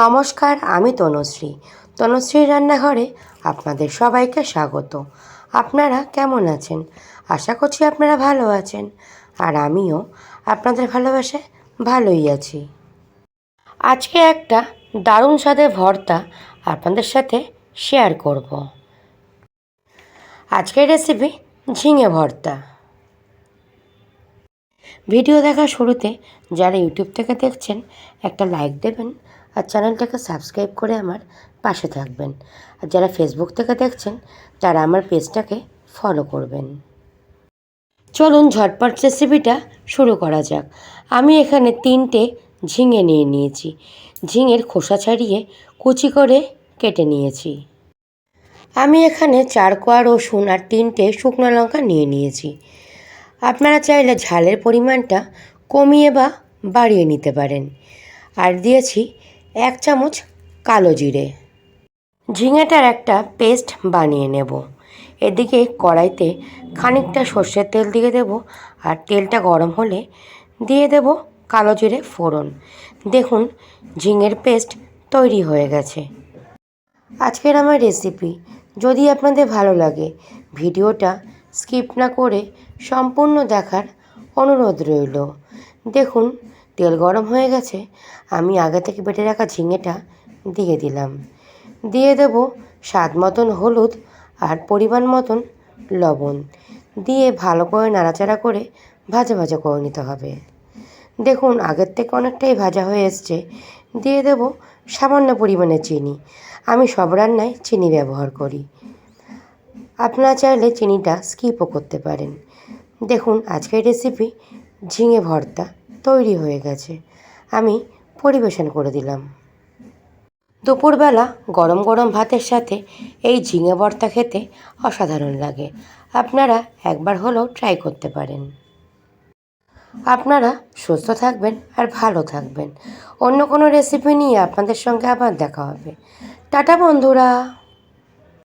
নমস্কার, আমি তনুশ্রী। তনুশ্রীর রান্নাঘরে আপনাদের সবাইকে স্বাগত। আপনারা কেমন আছেন? আশা করছি আপনারা ভালো আছেন। আর আমিও আপনাদের ভালোবাসায় ভালোই আছি। আজকে একটা দারুণ স্বাদের ভর্তা আপনাদের সাথে শেয়ার করব। আজকের রেসিপি ঝিঙে ভর্তা। ভিডিও দেখার শুরুতে যারা ইউটিউব থেকে দেখছেন, একটা লাইক দেবেন আর চ্যানেলটাকে সাবস্ক্রাইব করে আমার পাশে থাকবেন। আর যারা ফেসবুক থেকে দেখছেন, তারা আমার পেজটাকে ফলো করবেন। চলুন ঝটপট রেসিপিটা শুরু করা যাক। আমি এখানে তিনটে ঝিঙে নিয়ে নিয়েছি। ঝিঙের খোসা ছাড়িয়ে কুচি করে কেটে নিয়েছি। আমি এখানে চার কোয়া রসুন আর তিনটে শুকনো লঙ্কা নিয়ে নিয়েছি। আপনারা চাইলে ঝালের পরিমাণটা কমিয়ে বা বাড়িয়ে নিতে পারেন। আর দিয়েছি এক চামচ কালো জিরে। ঝিঙেটার একটা পেস্ট বানিয়ে নেব। এদিকে কড়াইতে খানিকটা সর্ষের তেল দিয়ে দেব আর তেলটা গরম হলে দিয়ে দেব কালো জিরে ফোড়ন। দেখুন, ঝিঙের পেস্ট তৈরি হয়ে গেছে। আজকের আমার রেসিপি। যদি আপনাদের ভালো লাগে, ভিডিওটা স্কিপ না করে সম্পূর্ণ দেখার অনুরোধ রইল। দেখুন তেল গরম হয়ে গেছে, আমি আগে থেকে বেটে রাখা ঝিঙেটা দিয়ে দিলাম। দিয়ে দেব স্বাদ মতন হলুদ আর পরিমাণ মতন লবণ। দিয়ে ভালো করে নাড়াচাড়া করে ভাজা ভাজা করে নিতে হবে। দেখুন, আগের থেকে অনেকটাই ভাজা হয়ে এসছে। দিয়ে দেব সামান্য পরিমাণে চিনি। আমি সব রান্নায় চিনি ব্যবহার করি। আপনারা চাইলে চিনিটা স্কিপও করতে পারেন। দেখুন, আজকের রেসিপি ঝিঙে ভর্তা। তৈরি হয়ে গেছে। আমি পরিবেশন করে দিলাম। দুপুরবেলা গরম গরম ভাতের সাথে এই ঝিঙে ভর্তা খেতে অসাধারণ লাগে। আপনারা একবার হলেও ট্রাই করতে পারেন। আপনারা সুস্থ থাকবেন আর ভালো থাকবেন। অন্য কোনো রেসিপি নিয়ে আপনাদের সঙ্গে আবার দেখা হবে। টাটা বন্ধুরা!